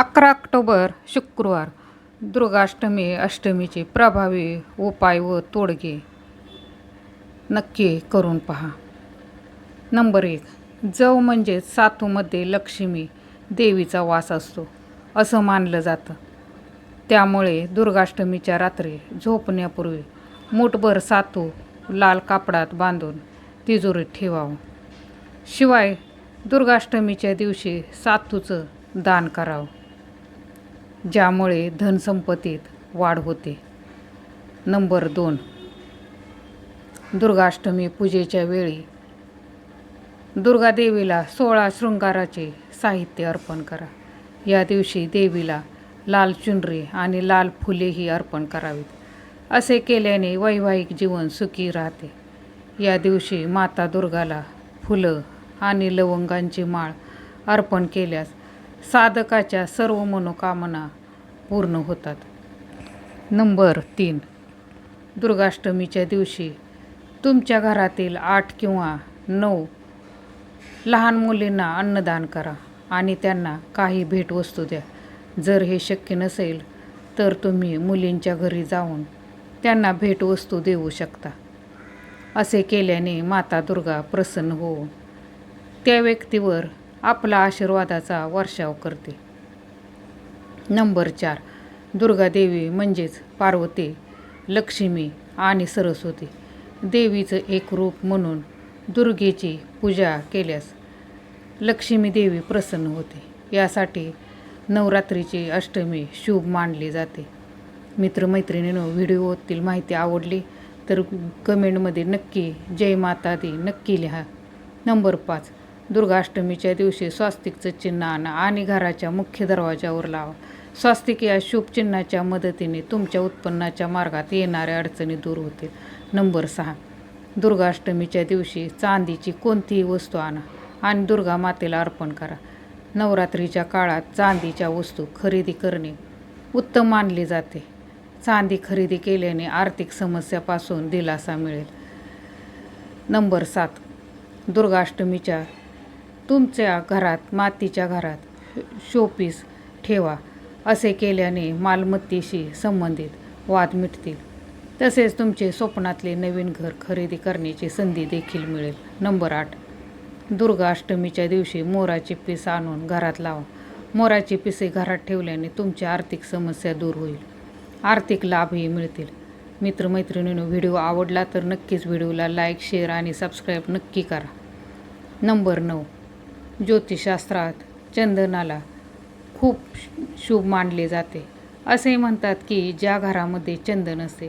अकरा ऑक्टोबर शुक्रवार दुर्गाष्टमी अष्टमीचे प्रभावी उपाय व तोडगे नक्की करून पहा. नंबर एक जव म्हणजेच सातूमध्ये लक्ष्मी देवीचा वास असतो असं मानलं जातं. त्यामुळे दुर्गाष्टमीच्या रात्री झोपण्यापूर्वी मूठभर सातू लाल कापडात बांधून तिजोरीत ठेवावं. शिवाय दुर्गाष्टमीच्या दिवशी सातूचं दान करावं. ज्यामुळे धनसंपत्तीत वाढ होते. नंबर दोन. दुर्गाष्टमी पूजेच्या वेळी दुर्गादेवीला सोळा शृंगाराचे साहित्य अर्पण करा. या दिवशी देवीला लाल चुनरी आणि लाल फुलेही अर्पण करावीत. असे केल्याने वैवाहिक जीवन सुखी राहते. या दिवशी माता दुर्गाला फुलं आणि लवंगांची माळ अर्पण केल्यास साधकाच्या सर्व मनोकामना पूर्ण होतात. नंबर तीन. दुर्गाष्टमीच्या दिवशी तुमच्या घरातील आठ किंवा नऊ लहान मुलींना अन्नदान करा आणि त्यांना काही भेटवस्तू द्या. जर हे शक्य नसेल तर तुम्ही मुलींच्या घरी जाऊन त्यांना भेटवस्तू देऊ शकता. असे केल्याने माता दुर्गा प्रसन्न होऊन त्या व्यक्तीवर आपला आशीर्वादाचा वर्षाव करते. नंबर चार. दुर्गादेवी म्हणजेच पार्वती लक्ष्मी आणि सरस्वती. देवीचं एक रूप म्हणून दुर्गेची पूजा केल्यास लक्ष्मी देवी प्रसन्न होते. यासाठी नवरात्रीची अष्टमी शुभ मानली जाते. मित्रमैत्रिणीनो व्हिडिओतील माहिती आवडली तर कमेंटमध्ये नक्की जय माता दी नक्की लिहा. नंबर पाच. दुर्गाष्टमीच्या दिवशी स्वास्तिकचं चिन्ह आणा आणि घराच्या मुख्य दरवाजावर लावा. स्वास्तिक या शुभचिन्हाच्या मदतीने तुमच्या उत्पन्नाच्या मार्गात येणाऱ्या अडचणी दूर होतील. नंबर सहा. दुर्गाष्टमीच्या दिवशी चांदीची कोणतीही वस्तू आणा आणि दुर्गा मातेला अर्पण करा. नवरात्रीच्या काळात चांदीच्या वस्तू खरेदी करणे उत्तम मानले जाते. चांदी खरेदी केल्याने आर्थिक समस्यापासून दिलासा मिळेल. नंबर सात. दुर्गाष्टमीच्या तुमच्या घरात मातीच्या घरात शोपीस ठेवा. असे केल्याने मालमत्तेशी संबंधित वाद मिटतील. तसेच तुमचे स्वप्नातले नवीन घर खरेदी करण्याची संधी देखील मिळेल. नंबर आठ. दुर्गाष्टमीच्या दिवशी मोराचे पीस आणून घरात लावा. मोराची पिसे घरात ठेवल्याने तुमच्या आर्थिक समस्या दूर होईल. आर्थिक लाभही मिळतील. मित्रमैत्रिणींनो व्हिडिओ आवडला तर नक्कीच व्हिडिओला लाईक शेअर आणि सबस्क्राईब नक्की करा. नंबर नऊ. ज्योतिषशास्त्रात चंदनाला खूप शुभ मानले जाते. असे म्हणतात की ज्या घरामध्ये चंदन असते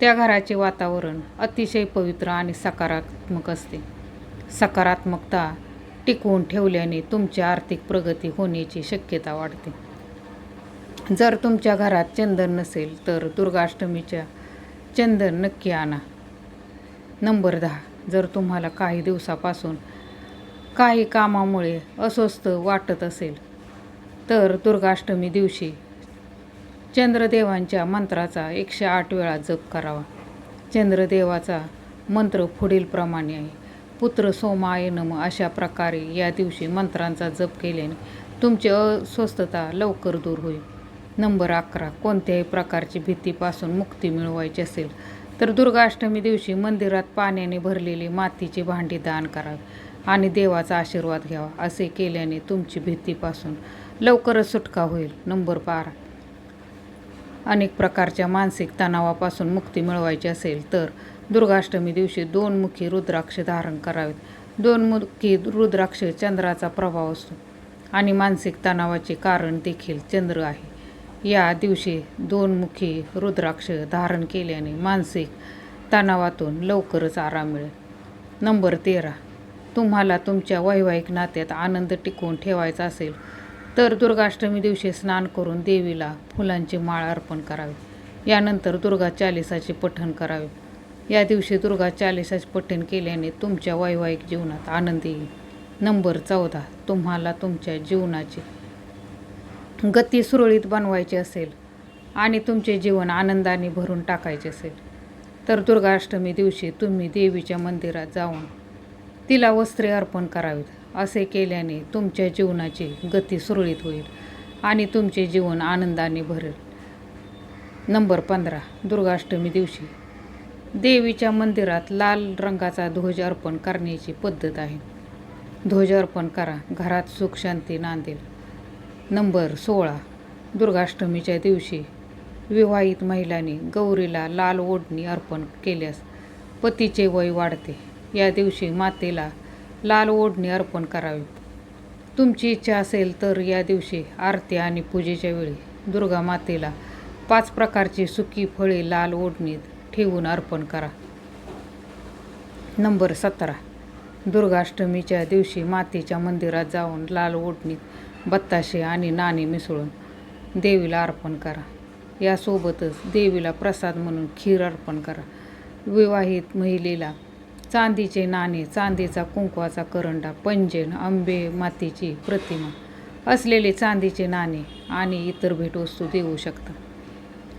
त्या घराचे वातावरण अतिशय पवित्र आणि सकारात्मक असते. सकारात्मकता टिकवून ठेवल्याने तुमची आर्थिक प्रगती होण्याची शक्यता वाढते. जर तुमच्या घरात चंदन नसेल तर दुर्गाष्टमीच्या चंदन नक्की आणा. नंबर दहा. जर तुम्हाला काही दिवसापासून काही कामामुळे अस्वस्थ वाटत असेल तर दुर्गाष्टमी दिवशी चंद्रदेवांच्या मंत्राचा एकशे आठ वेळा जप करावा. चंद्रदेवाचा मंत्र पुढीलप्रमाणे आहे. पुत्र सोमाय नम अशा प्रकारे या दिवशी मंत्रांचा जप केल्याने तुमची अस्वस्थता लवकर दूर होईल. नंबर अकरा कोणत्याही प्रकारची भीतीपासून मुक्ती मिळवायची असेल तर दुर्गाष्टमी दिवशी मंदिरात पाण्याने भरलेली मातीची भांडी दान करावी आणि देवाचा आशीर्वाद घ्यावा असे केल्याने तुमची भीतीपासून लवकरच सुटका होईल. नंबर बारा. अनेक प्रकारच्या मानसिक तणावापासून मुक्ती मिळवायची असेल तर दुर्गाष्टमी दिवशी दोन मुखी रुद्राक्ष धारण करावेत. दोन मुखी रुद्राक्ष चंद्राचा प्रभाव असतो आणि मानसिक तणावाचे कारण देखील चंद्र आहे. या दिवशी दोन मुखी रुद्राक्ष धारण केल्याने मानसिक तणावातून लवकरच आराम मिळेल. नंबर तेरा. तुम्हाला तुमच्या वैवाहिक नात्यात आनंद टिकवून ठेवायचा असेल तर दुर्गाष्टमी दिवशी स्नान करून देवीला फुलांची माळ अर्पण करावी. यानंतर दुर्गा चालिसाचे पठण करावे. या दिवशी दुर्गा चालिसाचे पठण केल्याने तुमच्या वैवाहिक जीवनात आनंद येईल. नंबर चौदा. तुम्हाला तुमच्या जीवनाची गती सुरळीत बनवायची असेल आणि तुमचे जीवन आनंदाने भरून टाकायचे असेल तर दुर्गाष्टमी दिवशी तुम्ही देवीच्या मंदिरात जाऊन तिला वस्त्रे अर्पण करावीत. असे केल्याने तुमच्या जीवनाची गती सुरळीत होईल आणि तुमचे जीवन आनंदाने भरेल. नंबर पंधरा. दुर्गाष्टमी दिवशी. देवीच्या मंदिरात लाल रंगाचा ध्वज अर्पण करण्याची पद्धत आहे. ध्वज अर्पण करा. घरात सुख शांती नांदेल नंबर सोळा. दुर्गाष्टमीच्या दिवशी विवाहित महिलांनी गौरीला लाल ओढणी अर्पण केल्यास पतीचे वय वाढते. या दिवशी मातेला लाल ओढणी अर्पण करावी. तुमची इच्छा असेल तर या दिवशी आरती आणि पूजेच्या वेळी दुर्गा मातेला पाच प्रकारची सुकी फळे लाल ओढणीत ठेवून अर्पण करा. नंबर सतरा. दुर्गाष्टमीच्या दिवशी मातेच्या मंदिरात जाऊन लाल ओढणीत बत्ताशे आणि नाणे मिसळून देवीला अर्पण करा. यासोबतच देवीला प्रसाद म्हणून खीर अर्पण करा. विवाहित महिलेला चांदीचे नाणे चांदीचा कुंकवाचा करंडा पंजन आंबे मातीची प्रतिमा असलेले चांदीचे नाणे आणि इतर भेटवस्तू देऊ शकता.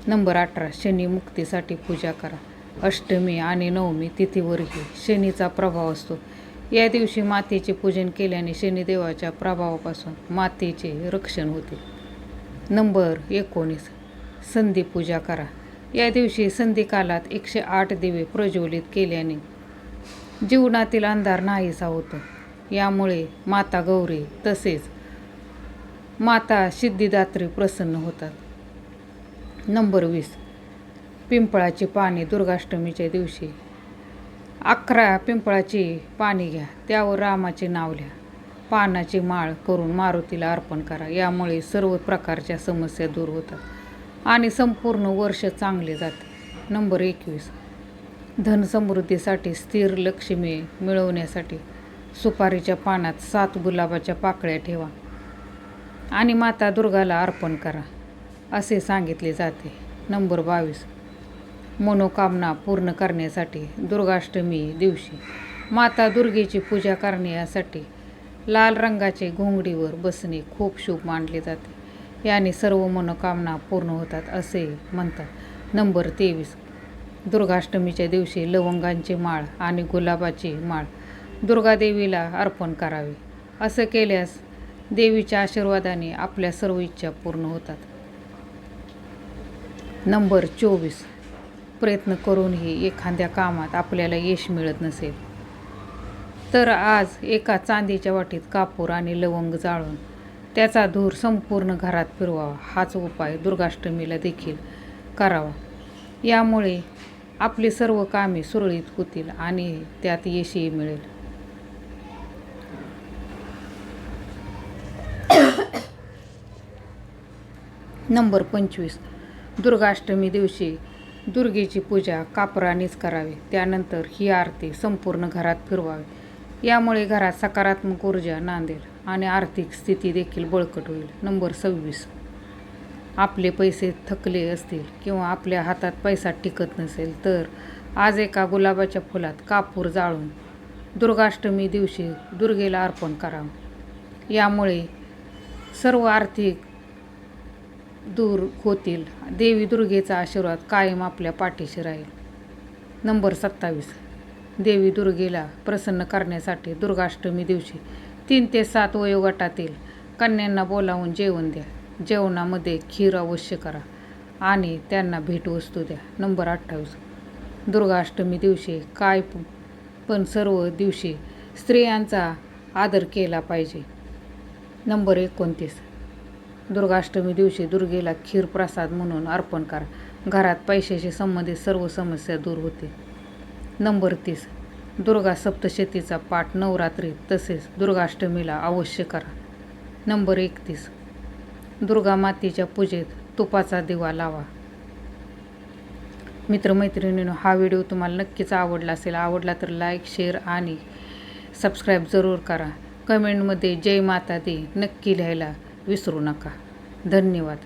नंबर अठरा शनी मुक्तीसाठी पूजा करा. अष्टमी आणि नवमी तिथीवरही शनीचा प्रभाव असतो. या दिवशी मातेचे पूजन केल्याने शनिदेवाच्या प्रभावापासून मातीचे रक्षण होते. नंबर एकोणीस संधी पूजा करा. या दिवशी संधिकालात एकशे आठ दिवे प्रज्वलित केल्याने जीवनातील अंधार नाहीसा होतो. यामुळे माता गौरी तसेच माता सिद्धिदात्री प्रसन्न होतात. नंबर वीस. पिंपळाची पाने दुर्गाष्टमीच्या दिवशी. अकरा पिंपळाची पाने घ्या त्यावर रामाचे नाव लिहा. पानाची माळ करून मारुतीला अर्पण करा यामुळे सर्व प्रकारच्या समस्या दूर होतात आणि संपूर्ण वर्ष चांगले जाते. नंबर एकवीस. धनसमृद्धीसाठी स्थिर लक्ष्मी मिळवण्यासाठी सुपारीच्या पानात सात गुलाबाच्या पाकळ्या ठेवा आणि माता दुर्गाला अर्पण करा असे सांगितले जाते. नंबर बावीस. मनोकामना पूर्ण करण्यासाठी दुर्गाष्टमी दिवशी माता दुर्गेची पूजा करण्यासाठी लाल रंगाचे घोंगडीवर बसणे खूप शुभ मानले जाते. याने सर्व मनोकामना पूर्ण होतात असे म्हणतात. नंबर तेवीस. दुर्गाष्टमीच्या दिवशी लवंगांची माळ आणि गुलाबाची माळ दुर्गादेवीला अर्पण करावे. असं केल्यास देवीच्या आशीर्वादाने आपल्या सर्व इच्छा पूर्ण होतात. नंबर चोवीस. प्रयत्न करूनही एखाद्या कामात आपल्याला यश मिळत नसेल तर आज एका चांदीच्या वाटीत कापूर आणि लवंग जाळून त्याचा धूर संपूर्ण घरात फिरवावा. हाच उपाय दुर्गाष्टमीला देखील करावा. यामुळे आपली सर्व कामे सुरळीत होतील आणि त्यात यशही मिळेल. नंबर पंचवीस. दुर्गाष्टमी दिवशी दुर्गेची पूजा कापरानेच करावी. त्यानंतर ही आरती संपूर्ण घरात फिरवावी. यामुळे घरात सकारात्मक ऊर्जा नांदेल आणि आर्थिक स्थिती देखील बळकट होईल. नंबर सव्वीस. आपले पैसे थकले असतील किंवा आपल्या हातात पैसा टिकत नसेल तर आज एका गुलाबाच्या फुलात कापूर जाळून दुर्गाष्टमी दिवशी दुर्गेला अर्पण करावं. यामुळे सर्व आर्थिक दूर होतील. देवी दुर्गेचा आशीर्वाद कायम आपल्या पाठीशी राहील. नंबर सत्तावीस. देवी दुर्गेला प्रसन्न करण्यासाठी दुर्गाष्टमी दिवशी तीन ते सात वयोगटातील कन्यांना बोलावून जेवण द्या. जेवणामध्ये खीर अवश्य करा आणि त्यांना भेटवस्तू द्या. नंबर अठ्ठावीस. दुर्गाष्टमी दिवशी काय पण सर्व दिवशी स्त्रियांचा आदर केला पाहिजे. नंबर एकोणतीस. दुर्गाष्टमी दिवशी दुर्गेला खीर प्रसाद म्हणून अर्पण करा. घरात पैशाशी संबंधित सर्व समस्या दूर होते नंबर तीस. दुर्गा सप्तशतीचा पाठ नवरात्री तसेच दुर्गाष्टमीला अवश्य करा. नंबर एकतीस. दुर्गा मातेच्या पूजेत तुपाचा दिवा लावा. मित्रमैत्रिणींनो हा व्हिडिओ तुम्हाला नक्कीच आवडला असेल आवडला तर लाईक शेअर आणि सबस्क्राईब जरूर करा. कमेंटमध्ये जय माता दी नक्की लिहायला विसरू नका. धन्यवाद.